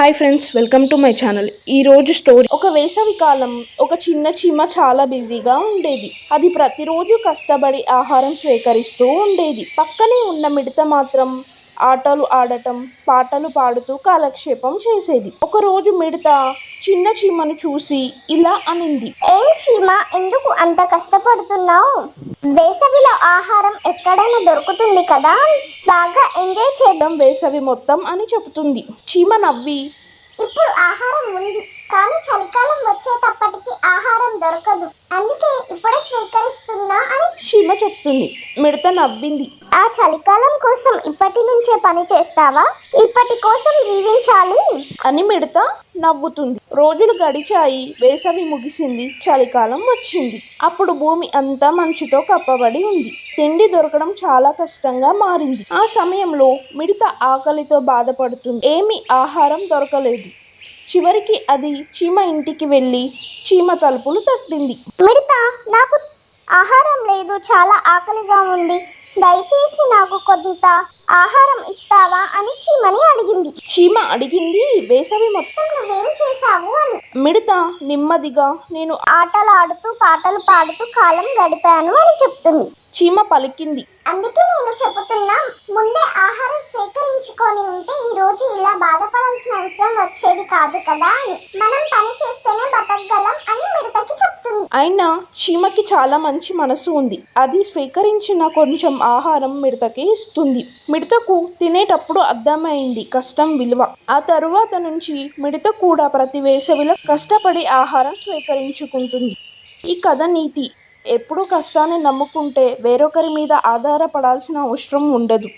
Hi friends welcome to my channel ఈ రోజు story ఒక వేసవి కాలం ఒక చిన్న చీమ చాలా బిజీగా ఉండేది. అది ప్రతిరోజు కష్టపడి ఆహారం స్వీకరిస్తూ ఉండేది. పక్కనే ఉన్న మిడత మాత్రం ఆటలు ఆడటం పాటలు పాడుతూ కాలక్షేపం చేసేది. ఒకరోజు మిడత చిన్న చీమను చూసి ఇలా అనింది. ఏం చీమ ఎందుకు అంత కష్టపడుతున్నావు? వేసవిలో ఆహారం ఎక్కడైనా దొరుకుతుంది కదా? బాగా ఎంజాయ్ చేద్దాం "మొత్తం వేసవి మొత్తం అని చెబుతుంది. చీమ నవ్వి. ఇప్పుడు ఆహారం ఉంది కానీ చలికాలం వచ్చేటప్పటికి ఆహారం దొరకదు. అందుకే ఇప్పుడే స్వీకరిస్తున్నా అని చీమ చెప్తుంది. మిడత నవ్వింది. ఆ చలికాలం కోసం ఇప్పటి నుంచే పని చేస్తావా? ఇప్పటి కోసం జీవించాలి? అని మిడత నవ్వుతుంది. రోజులు గడిచాయి వేసవి ముగిసింది చలికాలం వచ్చింది. అప్పుడు భూమి అంతా మంచుతో కప్పబడి ఉంది. తిండి దొరకడం చాలా కష్టంగా మారింది. ఆ సమయంలో మిడత ఆకలితో బాధపడుతుంది. ఏమి ఆహారం దొరకలేదు. చివరికి అది చీమ ఇంటికి వెళ్ళి చీమ తలుపులు తట్టింది. మిడత నాకు ఆహారం లేదు. చాలా ఆకలిగా ఉంది. దయచేసి నాకు కొంత ఆహారం ఇస్తావా అని చీమని అడిగింది. చీమ అడిగింది వేసవి మొత్తం నువ్వేం చేశావు అని. మిడత నెమ్మదిగా నేను ఆటలు ఆడుతూ పాటలు పాడుతూ కాలం గడిపాను అని చెప్తుంది. చీమ పలికింది. అందుకే నేను చెబుతున్నా ముందే ఆహారం స్వీకరించుకొని ఉంటే ఈ రోజు ఇలా బాధపడాల్సిన అవసరం వచ్చేది కాదు కదా అని. మనం పని చేస్తేనే బతకగలం అని మిడతకి చెప్తుంది. అయినా చీమకి చాలా మంచి మనసు ఉంది. అది స్వీకరించిన కొంచెం ఆహారం మిడతకి ఇస్తుంది. మిడతకు తినేటప్పుడు అర్థమైంది కష్టం విలువ. ఆ తరువాత నుంచి మిడత కూడా ప్రతి వేసవిలో కష్టపడి ఆహారం స్వీకరించుకుంటుంది. ఈ కథ నీతి. ఎప్పుడూ కష్టాన్ని నమ్ముకుంటే వేరొకరి మీద ఆధారపడాల్సిన అవసరం ఉండదు.